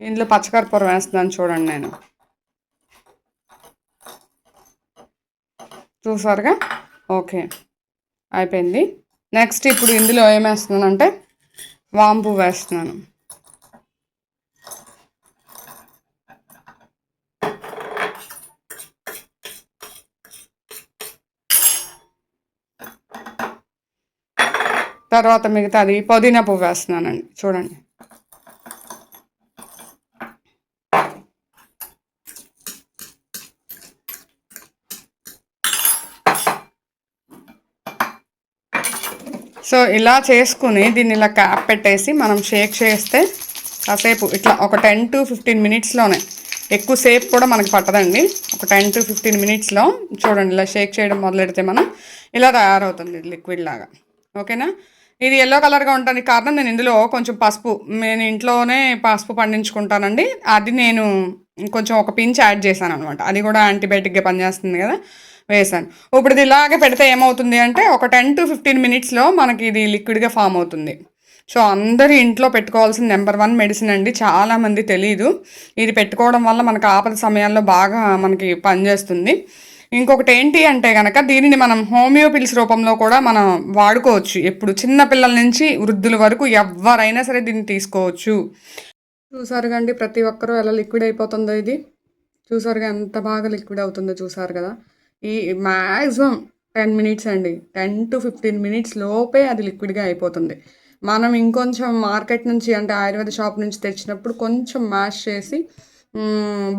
ఇందులో పచ్చకర్పూరం వేస్తున్నాను చూడండి నేను. చూసారుగా? ఓకే. అయిపోయింది. నెక్స్ట్ ఇప్పుడు ఇందులో ఏమేస్తున్నానంటే వాంపు వేస్తున్నాను. తర్వాత మిగతాది పుదీనా పువ్వు వేస్తున్నానండి. చూడండి. సో ఇలా చేసుకుని దీన్ని ఇలా క్యాప్ పెట్టేసి మనం షేక్ చేస్తే కాసేపు ఇట్లా ఒక టెన్ టు ఫిఫ్టీన్ మినిట్స్లోనే ఎక్కువసేపు కూడా మనకు పట్టదండి. ఒక టెన్ టు ఫిఫ్టీన్ మినిట్స్లో చూడండి ఇలా షేక్ చేయడం మొదలెడితే మనం ఇలా తయారవుతుంది లిక్విడ్ లాగా. ఓకేనా? ఇది ఎల్లో కలర్గా ఉండడానికి కారణం నేను ఇందులో కొంచెం పసుపు నేను ఇంట్లోనే పసుపు పండించుకుంటానండి. అది నేను కొంచెం ఒక పించ్ యాడ్ చేశాను అనమాట అది కూడా యాంటీబయాటిక్గా పనిచేస్తుంది కదా. వేసాను ఇప్పుడు ఇది ఇలాగే పెడితే ఏమవుతుంది అంటే ఒక టెన్ టు ఫిఫ్టీన్ మినిట్స్లో మనకి ఇది లిక్విడ్గా ఫామ్ అవుతుంది. సో అందరి ఇంట్లో పెట్టుకోవాల్సిన నెంబర్ వన్ మెడిసిన్ అండి చాలామంది తెలియదు ఇది పెట్టుకోవడం వల్ల మనకు ఆపద సమయాల్లో బాగా మనకి పనిచేస్తుంది ఇంకొకటి ఏంటి అంటే కనుక దీనిని మనం హోమియోపిల్స్ రూపంలో కూడా మనం వాడుకోవచ్చు. ఎప్పుడు చిన్న పిల్లల నుంచి వృద్ధుల వరకు ఎవరైనా సరే దీన్ని తీసుకోవచ్చు. చూసారు కండి ప్రతి ఒక్కరూ ఎలా లిక్విడ్ అయిపోతుందో ఇది. చూసారుగా ఎంత బాగా లిక్విడ్ అవుతుందో చూసారు కదా. ఈ మ్యాక్సిమం టెన్ మినిట్స్ అండి. టెన్ టు ఫిఫ్టీన్ మినిట్స్ లోపే అది లిక్విడ్గా అయిపోతుంది. మనం ఇంకొంచెం మార్కెట్ నుంచి అంటే ఆయుర్వేద షాప్ నుంచి తెచ్చినప్పుడు కొంచెం మ్యాష్ చేసి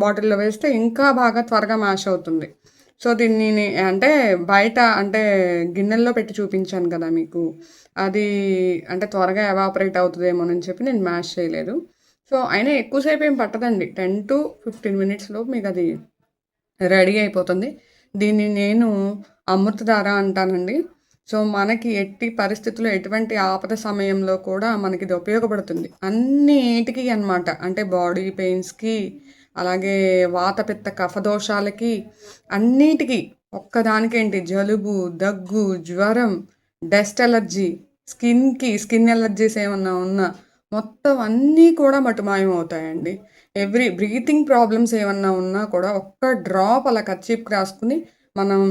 బాటిల్లో వేస్తే ఇంకా బాగా త్వరగా మ్యాష్ అవుతుంది. సో దీన్ని అంటే బయట అంటే గిన్నెల్లో పెట్టి చూపించాను కదా మీకు. అది అంటే త్వరగా ఎవాపరేట్ అవుతుందేమోనని చెప్పి నేను మ్యాష్ చేయలేదు. సో అయినా ఎక్కువసేపు ఏం పట్టదండి. టెన్ టు ఫిఫ్టీన్ మినిట్స్లో మీకు అది రెడీ అయిపోతుంది. దీన్ని నేను అమృతధార అంటానండి. సో మనకి ఎట్టి పరిస్థితుల్లో ఎటువంటి ఆపద సమయంలో కూడా మనకి ఇది ఉపయోగపడుతుంది. అన్నిటికీ అనమాట అంటే బాడీ పెయిన్స్కి అలాగే వాతపిత్త కఫదోషాలకి అన్నిటికీ ఒక్కదానికేంటి? జలుబు దగ్గు జ్వరం డస్ట్ ఎలర్జీ స్కిన్కి స్కిన్ ఎలర్జీస్ ఏమన్నా ఉన్నా మొత్తం అన్నీ కూడా మటుమాయం అవుతాయండి. ఎవ్రీ బ్రీతింగ్ ప్రాబ్లమ్స్ ఏమన్నా ఉన్నా కూడా ఒక్క డ్రాప్ అలా కర్చీప్ రాసుకుని మనం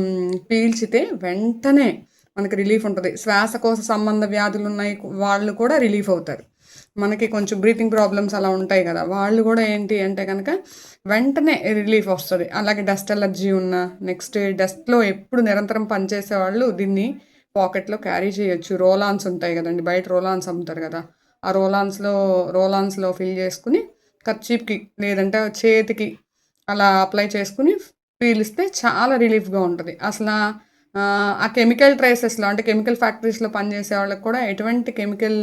పీల్చితే వెంటనే మనకి రిలీఫ్ ఉంటుంది. శ్వాసకోశ సంబంధ వ్యాధులు ఉన్నాయి వాళ్ళు కూడా రిలీఫ్ అవుతారు. మనకి కొంచెం బ్రీతింగ్ ప్రాబ్లమ్స్ అలా ఉంటాయి కదా వాళ్ళు కూడా ఏంటి అంటే కనుక వెంటనే రిలీఫ్ వస్తుంది. అలాగే డస్ట్ ఎలర్జీ ఉన్న నెక్స్ట్ డస్ట్లో ఎప్పుడు నిరంతరం పనిచేసే వాళ్ళు దీన్ని పాకెట్లో క్యారీ చేయొచ్చు. రోలాన్స్ ఉంటాయి కదండి బయట రోలాన్స్ అమ్ముతారు కదా. ఆ రోలాన్స్లో రోలాన్స్లో ఫిల్ చేసుకుని కర్చీప్కి లేదంటే చేతికి అలా అప్లై చేసుకుని పీలిస్తే చాలా రిలీఫ్గా ఉంటుంది. అసలు ఆ కెమికల్ ట్రేసెస్లో అంటే కెమికల్ ఫ్యాక్టరీస్లో పనిచేసే వాళ్ళకి కూడా ఎటువంటి కెమికల్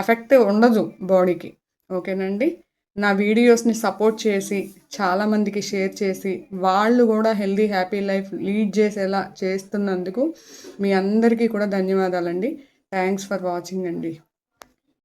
ఎఫెక్ట్ ఉండదు బాడీకి. ఓకేనండి? నా వీడియోస్ని సపోర్ట్ చేసి చాలామందికి షేర్ చేసి వాళ్ళు కూడా హెల్దీ హ్యాపీ లైఫ్ లీడ్ చేసేలా చేస్తున్నందుకు మీ అందరికీ కూడా ధన్యవాదాలండి. థ్యాంక్స్ ఫర్ వాచింగ్ అండి.